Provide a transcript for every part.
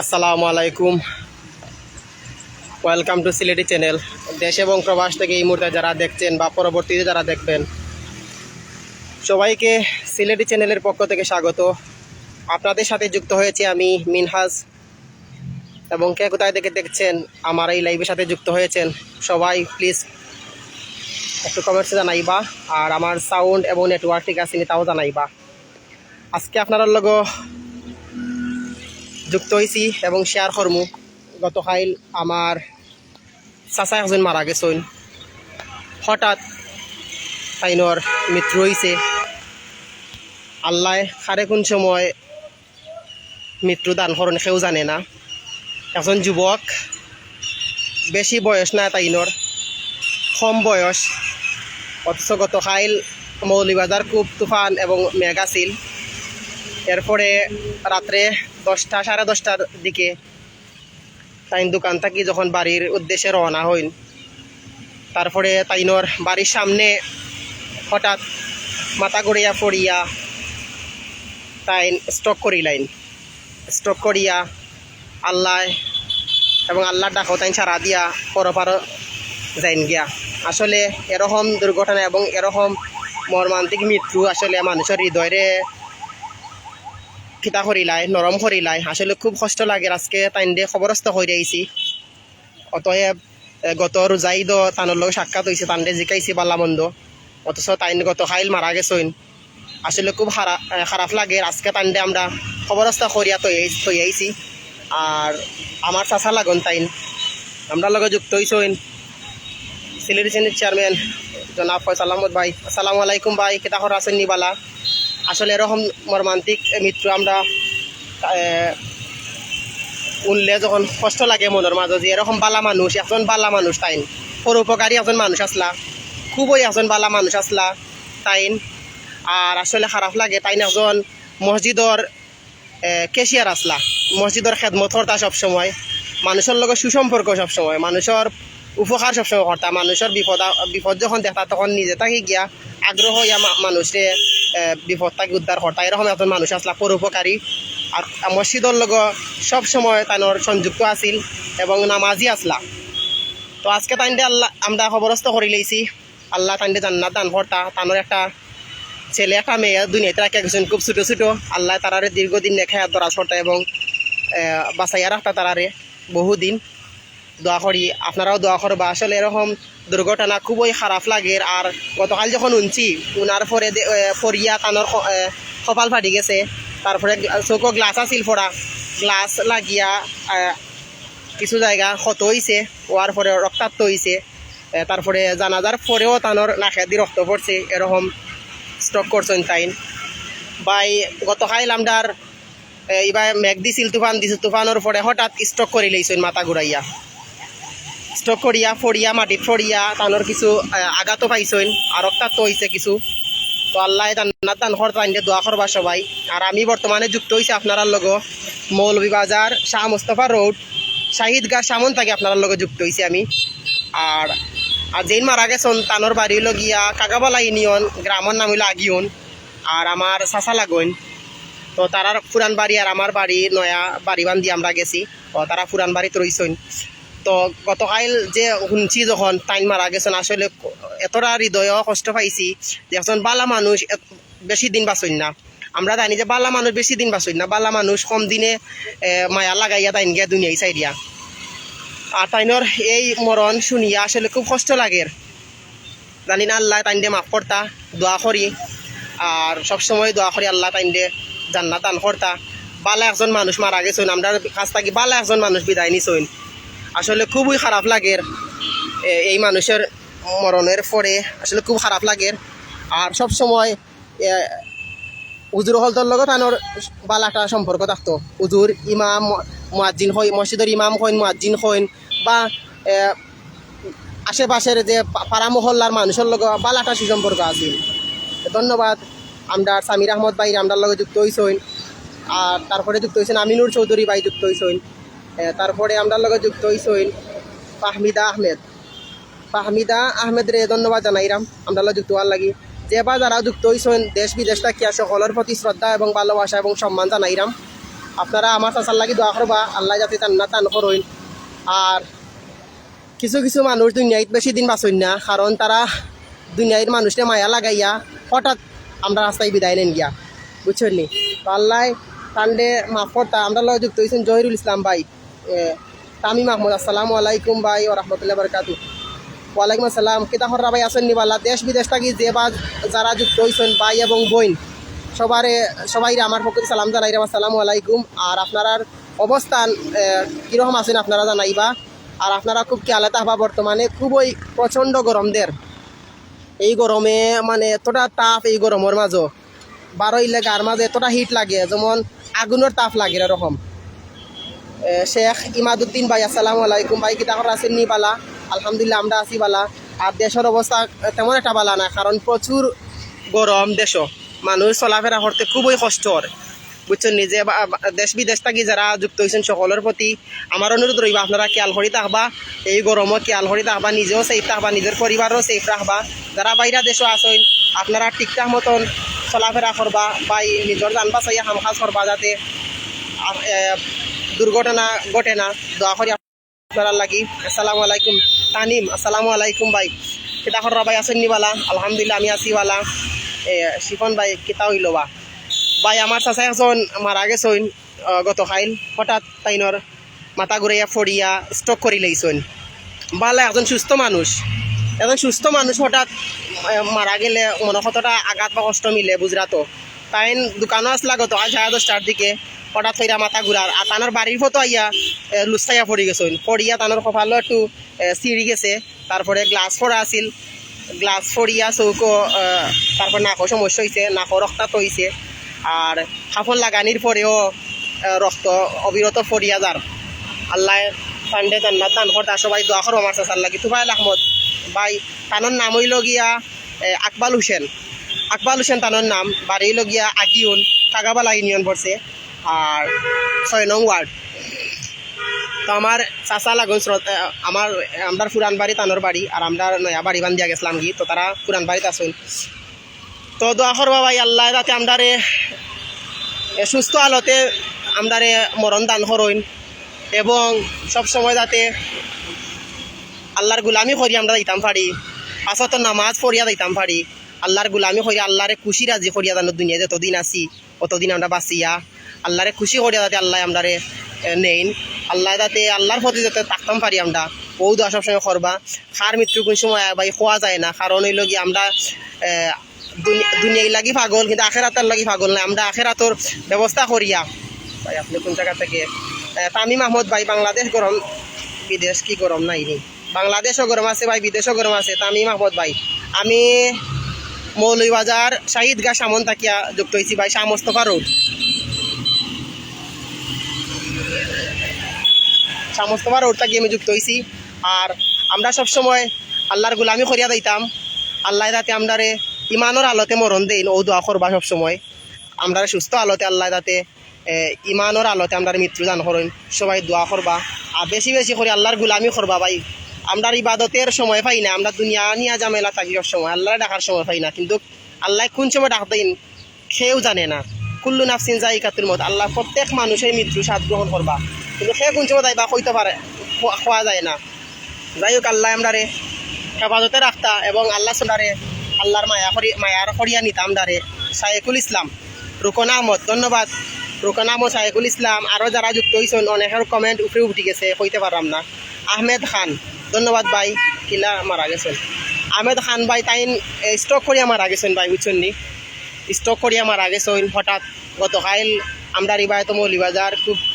আসসালামু আলাইকুম। Welcome to Sylheti channel দেশ এবং প্রবাস থেকে এই মুহূর্তে যারা দেখছেন বা পরবর্তীতে যারা দেখবেন, সবাইকে সিলেটি চ্যানেলের পক্ষ থেকে স্বাগত। আপনাদের সাথে যুক্ত হয়েছি আমি মিনহাজ। এবং কে কোথায় থেকে দেখছেন, আমার এই লাইভের সাথে যুক্ত হয়েছেন, সবাই প্লিজ একটু কমেন্টসে জানাইবা। আর আমার সাউন্ড এবং নেটওয়ার্ক ঠিক আছে তাও জানাইবা। আজকে আপনার লগ যুক্ত হয়েছি এবং শেয়ার করমু। গতকাল আমার চাচা একজন মারা গেছেন। হঠাৎ তাইনর মৃত্যু হয়েছে আল্লাহ খারে কোন সময় মৃত্যু দান করেন সেও জানে না। একজন যুবক বেশি বয়স না তাইনর কম বয়স। অথচ গতকাল মৌলিবাজার খুব তুফান এবং মেঘ আছিল। এরপরে রাত্রে দশটা, সাড়ে দশটার দিকে তাইন দোকান থাকি যখন বাড়ির উদ্দেশ্যে রওনা হইন। তারপরে তাইনর বাড়ির সামনে হঠাৎ মাথা গড়িয়া পড়িয়া তাইন স্টক করিলাইন। স্টক করিয়া আল্লাহ এবং আল্লাহ ডাকো তাইন সারা দিয়া পরপার যাইন গিয়া। আসলে এরকম দুর্ঘটনা এবং এরকম মর্মান্তিক মৃত্যু আসলে মানুষের হৃদয়রে কিতা করিলাই নরম করিলাই আসলে খুব কষ্ট লাগে। আজকে তাইন দিয়ে খবরস্থ হয়ে আইছি অতএব গত গত রোজাইদ তানোর লগে সাক্ষাৎ হয়েছে তান দিয়ে জিকাইছি বাল্লামন্দ অথচ তাইন গত খাইল মারা গেছইন আসলে খুব খারাপ খারাপ লাগে। আজকে তান দিয়ে আমরা খবরস্থ করিয়া তৈ আইছি আর আমার চাচা লাগন তাইন। আমরা লগে যুক্ত হইছইন সিলেটি চেনের চেয়ারম্যান জনাব ফয়সাল আহমদ ভাই। আসসালামু আলাইকুম ভাই। কেতা করা আছেন নিবালা আসলে এরকম মর্মান্তিক মৃত্যু আমরা উনলে যখন কষ্ট লাগে মনের মাঝে যে এরকম বালা মানুষ, একজন বালা মানুষ তাইন। পরোপকারী একজন মানুষ আসলা। খুবই একজন বালা মানুষ আসলা তাইন। আর আসলে খারাপ লাগে তাইন একজন মসজিদর কেশিয়ার আসলা। মসজিদর খেদমত কর্তা সবসময়। মানুষের লগে সুসম্পর্ক সবসময়। মানুষের উপকার সবসময় কর্তা মানুষের বিপদ বিপদ যখন দেখা তখন নিজে থাকি গিয়া আগ্রহ ইয়া মানুষে বিপদ থাকি উদ্ধার কর্তা এরকম একজন মানুষ আসলা পরোপকারী আর মসজিদর লগ সবসময় তানোর সংযুক্ত আছিল এবং নামাজি আসলা তো আজকে তাইনডে আল্লাহ আমরা খবরস্থ করে লইছি আল্লাহ তাইনডে জান্নাত দান কর্তা তানোর একটা ছেলে একটা মেয়ে দুনিয়াতে রাখা গেছেন খুব ছোটো ছোটো। আল্লাহ তারারে দীর্ঘদিন রেখে দরা সরতা এবং আহ, বাঁচাইয়া রাখতা তারারে বহুদিন। দোয়া করি, আপনারাও দোয়া করবা আসলে এরকম দুর্ঘটনা খুবই খারাপ লাগে। আর গতকাল যখন উনছি উনার পরে ফরিয়া কানর কপাল ফাটি গেছে। তারপরে চৌকো গ্লাস আছিল ফোড়া। গ্লাস লাগিয়া কিছু জায়গা ক্ষত হয়েছে হওয়ার পরে রক্তাক্ত হয়েছে তারপরে জানাজার পরেও তানোর নাকে দিয়ে রক্ত পড়ছে। এরকম স্টক করছেন তাইন। বাই গতকাল আমদার এইবার মেঘ দিছিল তুফান, দিছিল তুফানোর পরে হঠাৎ স্টক করে লইছেন মাথা ঘুরাইয়া। স্টক করিয়া ফড়িয়া মাটিত ফড়িয়া তানোর কিছু আঘাতও পাইছেন আর রক্তাক্ত হয়েছে কিছু। তো আল্লাহ জান্নাত দান করতে আনতে দোয়া করবা সবাই। আর আমি বর্তমানে যুক্ত হয়েছি আপনার লগ মৌলভীবাজার শাহ মুস্তফা রোড শাহিদ গা সামন থেকে আপনার লগে যুক্ত হয়েছি আমি। আর আর যেই মারা গেছেন তানোর বাড়ি হলো গিয়া কাকাবালা ইউনিয়ন গ্রামের নাম হইল আগিয়ন আর আমার চাচা লাগইন। তো তারার পুরান বাড়ি আর আমার বাড়ি নয়া বাড়ি বান্ধি আমরা গেছি। তো তারা পুরান বাড়িতে রইছেন তো গতকাল যে শুনছি যখন টাইম মারা গেছেন আসলে এতটা হৃদয় কষ্ট পাইছি যে একজন বালা মানুষ বেশি দিন বাঁচইন না। আমরা জানি যে বালা মানুষ বেশি দিন বাঁচইন না। বালা মানুষ কম দিনে মায়া লাগাইয়া তাইন গিয়া দুনিয়ায় চাই দিয়া। আর তাইনর এই মরণ শুনিয়া আসলে খুব কষ্ট লাগে। জানি না আল্লাহ তাইন দে মাফ করতা দোয়া করি আর সবসময় দোয়া করি আল্লাহ তাইন দে জান্নাত দান করতা বালা একজন মানুষ মারা গেছেন আমরা কাছ থাকি বালা একজন মানুষ বিদায় নিছইন আসলে খুবই খারাপ লাগে এই মানুষের মরণের পরে। আসলে খুব খারাপ লাগে আর সব সময় উজুর হলতর লগত আনোর বালা একটা সম্পর্ক থাকতো। উজুর ইমাম মুয়াজ্জিন হই মসজিদের ইমাম হইন মুয়াজ্জিন হইন বা আশেপাশের যে পাড়া মহল্লার মানুষের লগে বালাটা সুসম্পর্ক আছিল ধন্যবাদ আমরা সামির আহমদ ভাই আমরার লগে যুক্ত হইছইন আর তারপরে যুক্ত হয়েছেন আমিনুর চৌধুরী ভাই যুক্ত হইছইন এ, তারপরে আমরা লগে যুক্ত হইছইন ফাহমিদা আহমেদ। ফাহমিদা আহমেদ রে ধন্যবাদ জানাইরাম আমরা লগে যুক্ত হওয়ার লাগি। যে বা যারা যুক্ত হইছেন দেশ বিদেশ থাকিয়া সকলের প্রতি শ্রদ্ধা এবং ভালোবাসা এবং সম্মান জানাইরাম। আপনারা আমার চাচার লাগি দোয়া করবা, আল্লাহ যাতে জান্নাত দান করইন আর কিছু কিছু মানুষ দুনিয়ায় বেশি দিন বাঁচইন না, কারণ তারা দুনিয়ার মানুষকে মায়া লাগাইয়া হঠাৎ আমরা রাস্তায় বিদায় নেন গিয়া। বুঝছেন নি? তো আল্লাহ তান্ডে মাফ করতা, আমরা যুক্ত হয়েছেন জহিরুল ইসলাম ভাই। তামিম আহমদ, আসসালামু আলাইকুম ভাই ও রহমতুল্লাহ বরকাতু ওয়ালাইকুম আসসালাম। কিতা হররা ভাই আছেন নিবাল্লা দেশ বিদেশ থাকি যে বা যারা যুক্ত হয়েছেন ভাই এবং বোন, সবারে সবাই আমার পক্ষে সালাম জানাই আসসালামু আলাইকুম। আর আপনার অবস্থান কীরকম আছেন আপনারা জানাইবা? আর আপনারা খুব খেয়ালে থাকবা বর্তমানে, খুবই প্রচণ্ড গরম দের এই গরমে মানে এতটা তাপ এই গরমের মাঝো। বারো ইলে গার মাঝে এতটা হিট লাগে, যেমন আগুনের তাপ লাগে এরকম। শেখ ইমাদুদ্দিন ভাই, আসসালামু আলাইকুম। ভাই কিতা করে আছেন নি বালা? আলহামদুলিল্লাহ, আমরা আছি বালা। আর দেশের অবস্থা তেমন একটা বালা না, কারণ প্রচুর গরম দেশ। মানুষ চলাফেরা করতে খুবই কষ্ট হয় বুঝছেন নিজে দেশ বিদেশ থাকি যারা যুক্ত হয়েছেন সকলের প্রতি আমার অনুরোধ রইবা, আপনারা খেয়াল করে থাকবা এই গরমও খেয়াল করে থাকবা নিজেও সেফ থাকবা নিজের পরিবারও সেফ রাখবা যারা বাইরা দেশও আসেন আপনারা ঠিকঠাক মতন চলাফেরা করবা বা নিজের যান বাঁচাইয়া কাম কাজ করবা যাতে দুর্ঘটনা ঘটে না। দোয়া করি আপনারা লাগি। আসসালামু আলাইকুম। তানিম, আসসালামু আলাইকুম ভাই। কিতা খররা ভাই আছেন নিবালা আলহামদুলিল্লাহ, আমি আছি বালা। শিফন ভাই, কিতা হইল বা? ভাই, আমার চাচা একজন মারা গত খাইল হঠাৎ তাইনর মাথা ঘুরাইয়া ফড়িয়া স্ট্রোক করি লাইছেন বালা একজন সুস্থ মানুষ। একজন সুস্থ মানুষ হঠাৎ মারা গেলে মনে কতটা আঘাত বা কষ্ট মিলে বুঝরা তো তাইন দোকানও আসলা আজ সাড়ে দশটার দিকে। হঠাৎ হইরা মাথা ঘুরার আর তানোর বাড়ির ফটো আইয়া লুচাইয়া পড়ি গেছেন পড়িয়া তানোর কপালও একটু ছিঁড়ি গেছে। তারপরে গ্লাস ফোড়া আছিল। গ্লাস ফড়িয়া চৌকো তারপর নাকও সমস্যা হয়েছে নাকও রক্তাক্ত হয়েছে আর হাফল লাগানির পরেও রক্ত অবিরত ফরিয়া যার আল্লাহ পান্ডে জান্নাত দান করতা সবাই দোয়া করো আমার চাচার লাগি। তুফাইল আহমদ, ভাই তানোর নাম হইল গিয়া আকবাল হোসেন। আকবাল হোসেন তানোর নাম বাড়ি হইল গিয়া আগিউন কাগাবালা ইউনিয়ন পড়ছে আর ছয় নং ওয়ার্ড। তো আমার চাচা লাগুন আমার আমরা পুরান বাড়ি তানোর বাড়ি আর আমরা নয়া বাড়ি বান্ধিয়া গেছিলাম গি তো তারা পুরান বাড়িতে আসুন তো দোয়া করবা ভাই আল্লাহ যাতে আমরারে এ, সুস্থ আলোতে আমরারে মরণ দান করইন এবং সব সময় যাতে আল্লাহর গুলামি করি আমরা দিতাম পারি পাঁচত নামাজ পড়িয়া দিতাম পারি আল্লাহর গুলামি করি আল্লাহরে খুশি রাজি করিয়া জানো দুনিয়া যতদিন আছি অতদিন আমরা বাঁচিয়া আল্লাহরে খুশি করিয়া যাতে আল্লাহ আমরারে এ, নেইন। আল্লাহ যাতে আল্লাহর প্রতি যাতে থাকতাম পারি আমরা। বহু দোয়া সবসময় করবা। খার মৃত্যু কোন সময় ভাই খোয়া যায় না। কারণ হইল কি আমরা এ, দুনি- লাগি পাগল কিন্তু আখেরাতের লাগি পাগল না। আমরা আখেরাতর ব্যবস্থা করিয়া ভাই আপনি কোন জায়গা থেকে? তামিম আহমদ ভাই বাংলাদেশ গরম বিদেশ কি গরম? নাই নি। বাংলাদেশও গরম আছে ভাই বিদেশও গরম আছে। তামিম আহমদ ভাই আমি মৌলভীবাজার শাহিদ গা সামন তাকিয়া যুক্ত হয়েছি ভাই শাহ মোস্তফা রোড। শাহ মোস্তফা রোড থাকি আমি যুক্ত হয়েছি আর আমরা সবসময় আল্লাহর গুলামি করিয়া দিতাম আল্লাহ যাতে আমরারে ইমানোর আলোতে মরণ দেই ও দোয়া করবা সবসময়। আমরা সুস্থ আলোতে আল্লাহ এ, ইমানোর আলোতে আমরা মৃত্যু দান করেন। সবাই দোয়া করবা। আর বেশি বেশি করে আল্লাহর গুলামি করবা ভাই। আমরা ইবাদতের সময় পাই না আমরা দুনিয়া নিয়ে জামেলা থাকি সময় আল্লাহ ডাকার সময় পাই না কিন্তু আল্লাহ কোন সময় ডাক দেন সেও জানে না। কুল্লু নাফসিন যাই কাতুর মত আল্লাহ প্রত্যেক মানুষের মৃত্যু স্বাদ গ্রহণ করবা। কিন্তু সে কোন সময় যাইবা কইতে পারে খোয়া- যায় না। যাই হোক আল্লাহ আমরারে হেফাজতে রাখতা এবং আল্লাহ সোনারে আল্লাহর মায়া করি মায়ার করিয়া নিতাম দারে সাইকুল ইসলাম রুকন আহমদ ধন্যবাদ। রুকন আহমদ সাইকুল ইসলাম আরও যারা যুক্ত হয়েছেন অনেকের কমেন্ট উপরে উঠি গেছে কইতে পারলাম না। আহমেদ খান ধন্যবাদ ভাই কিলা মারা গেছেন। আহমেদ খান ভাই তাইন স্টক করিয়া মারা গেছেন ভাই বুঝছেন নি? স্টক করিয়া মারা গেছেন হঠাৎ গতকাল আমরা রিবায়ত মৌলিবাজার খুব এ,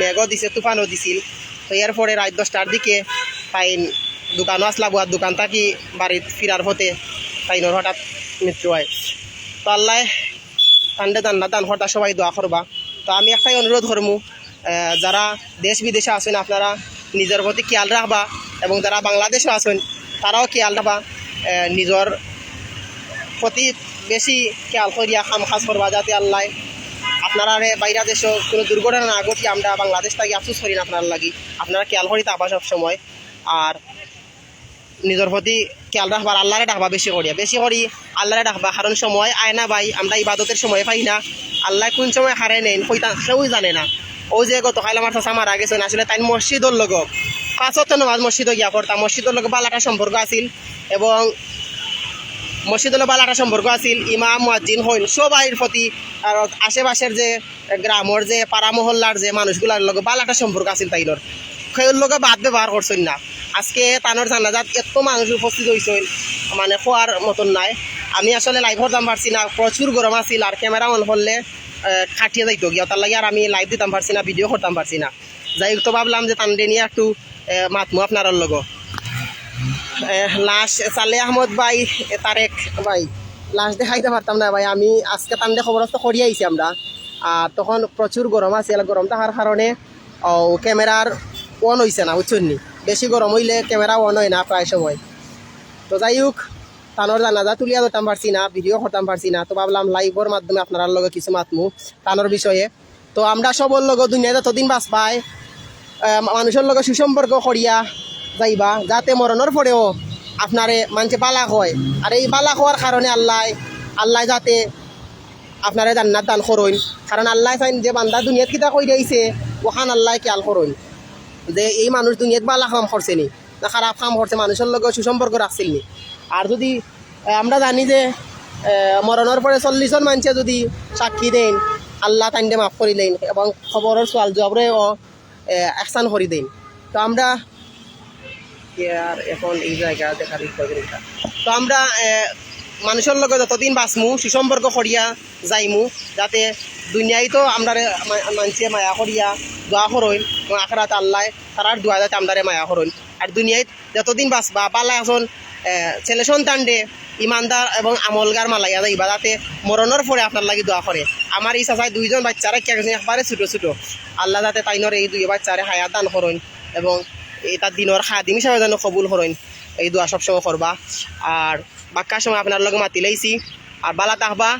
মেঘও দিছে, তুফানও দিছিল। তো এর পরে রাত দশটার দিকে তাইন দোকানও আসলা বুয়ার দোকান থাকি বাড়িত ফিরার পথে তাইনোর হঠাৎ মৃত্যু হয়। তো আল্লাহ তান্ডে দান না দান হঠাৎ সবাই দোয়া করবা তো আমি একটাই অনুরোধ করমু যারা দেশ বিদেশে আছেন, আপনারা নিজের প্রতি খেয়াল রাখবা এবং যারা বাংলাদেশে আছেন তারাও খেয়াল রাখবা নিজের প্রতি বেশি খেয়াল করিয়া কাম কাজ করবা যাতে আল্লাহ আপনারা বাইরা দেশও কোনো দুর্ঘটনা না ঘটি, আমরা বাংলাদেশ থাকি, আফসোস করি না আপনার লাগি। আপনারা খেয়াল করি থাকবা সব সময়। আর নিজের প্রতি খেয়াল রাখবার, আল্লাহরে ডাকবা বেশি করিয়া। বেশি করি আল্লাহরে ডাকবা, কারণ সময় আয় না ভাই, আমরা ইবাদতের সময় পাই না। আল্লাহ কোন সময় হারে নেন কইতা কেউ জানে না। ও যে গতকাল আমার চাষা মারা গেছেন আসলে তাই মসজিদর লগ পাঁচত নামাজ মসজিদে গিয়া পড়তাম। মসজিদর লগে বালাটা সম্পর্ক আছিল। এবং মসজিদুল বালাটা সম্পর্ক আছিল, ইমাম, মুয়াজ্জিন হইল সবাইয়ের প্রতি আর আশেপাশের যে গ্রামের যে পাড়া মহল্লার যে মানুষগুলার লগে বালাটা সম্পর্ক আছিল তাইলর। সেই লগে বাদ ব্যবহার করছেন না। আজকে তানোর জানাজাত এত মানুষ উপস্থিত হয়েছিল মানে খোয়ার মতন নাই। আমি আসলে লাইভ হতাম পারছি না, প্রচুর গরম আছিল আর ক্যামেরা অন করলে খাটিয়ে যাইতো গিয়া। তার লাগে আর আমি লাইভ দিতাম পারছি না ভিডিও করতাম পারছি না। যাই তো ভাবলাম যে তানডে নিয়ে একটু মাতমু আপনার লগে। লাশ সালে আহমদ ভাই তারেক ভাই। লাশ দেখাইতে পারতাম না ভাই আমি আজকে তান্দে খবরস্থ করিয়ে আইছি আমরা। আর তখন প্রচুর গরম আছে গরম থাকার কারণে ক্যামেরার অন হয়েছে না বুঝছেন বেশি গরম হইলে ক্যামেরা অন হয় না প্রায় সময়। তো যাই হোক তানোর জানাজা তুলিয়া ধরতাম পারছি না ভিডিও করতাম পারছি না তো ভাবলাম লাইভের মাধ্যমে আপনার লগে কিছু মাতমু তানোর বিষয়ে। তো আমরা সবর লগে দুনিয়া যতদিন বাস আহ, মানুষের লগে সুসম্পর্ক করিয়া যাইবা, যাতে মরণের পরেও আপনারে মানুষে বালা হয়। আর এই বালা হওয়ার কারণে আল্লাহ আল্লাহ যাতে আপনারে জান্নাত দান করইন কারণ আল্লাহ চাইন যে বান্দা দুনিয়াত কিতা কই দিয়েছে ওখান আল্লাহ খেয়াল করইন যে এই মানুষ দুনিয়াত বালা কাম করছে নি, না খারাপ কাম করছে, মানুষের লগে সুসম্পর্ক রাখছিল নি। আর যদি আমরা জানি যে মরণের পরে চল্লিশজন মানুষে যদি সাক্ষী দেন, আল্লাহ তাইন মাফ করে দেন এবং খবরের সোয়াল জবরে ও অ্যাকশন করে দেন তো আমরা আর এখন এই জায়গা দেখার ইচ্ছা তো আমরা মানুষের লগে যতদিন বাঁচমু সুসম্পর্ক করিয়া যাইমু, যাতে দুনিয়ায় তো আমরা মানুষে মায়া করিয়া দোয়া এবং আখরাত আল্লাহ তারার দোয়া যাতে আমরারে মায়া করইন। আর দুনিয়ায় যতদিন বাঁচবা, পালা এখন ছেলে সন্তান দে, ইমানদার এবং আমলগার মালাইয়া যাইবা, যাতে মরণের পরে আপনার লাগি দোয়া করে। আমার এই চাচাই দুইজন বাচ্চারা কে একবারে ছোটো ছোটো। আল্লাহ যাতে তাইনর এই দুই বাচ্চারে হায়াত দান করইন, এবং তার দিনের খাদিম হিসাবে যেন কবুল করইন এই দোয়া সবসময় করবা আর বাক্কার সময় আপনার লগে মাতি লাইছি আর বালা তাহবা,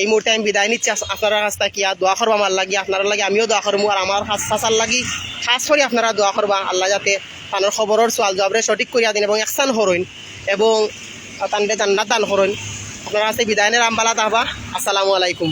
এই মুহূর্তে আমি বিদায় নিচ্ছি। আপনার কাছ থেকে আর দোয়া করবা আমার লাগি, আপনার লাগি আমিও দোয়া করব আর আমার চাচার লাগি। খাস করে আপনারা দোয়া করবা আল্লাহ যাতে তানোর খবরের সোয়াল জবাবরে সঠিক করিয়া দিন এবং একসান হরইন এবং তানরে জান্নাত দান করইন আপনার কাছে বিদায় নিলাম, বালা তাহবা। আসসালামু আলাইকুম।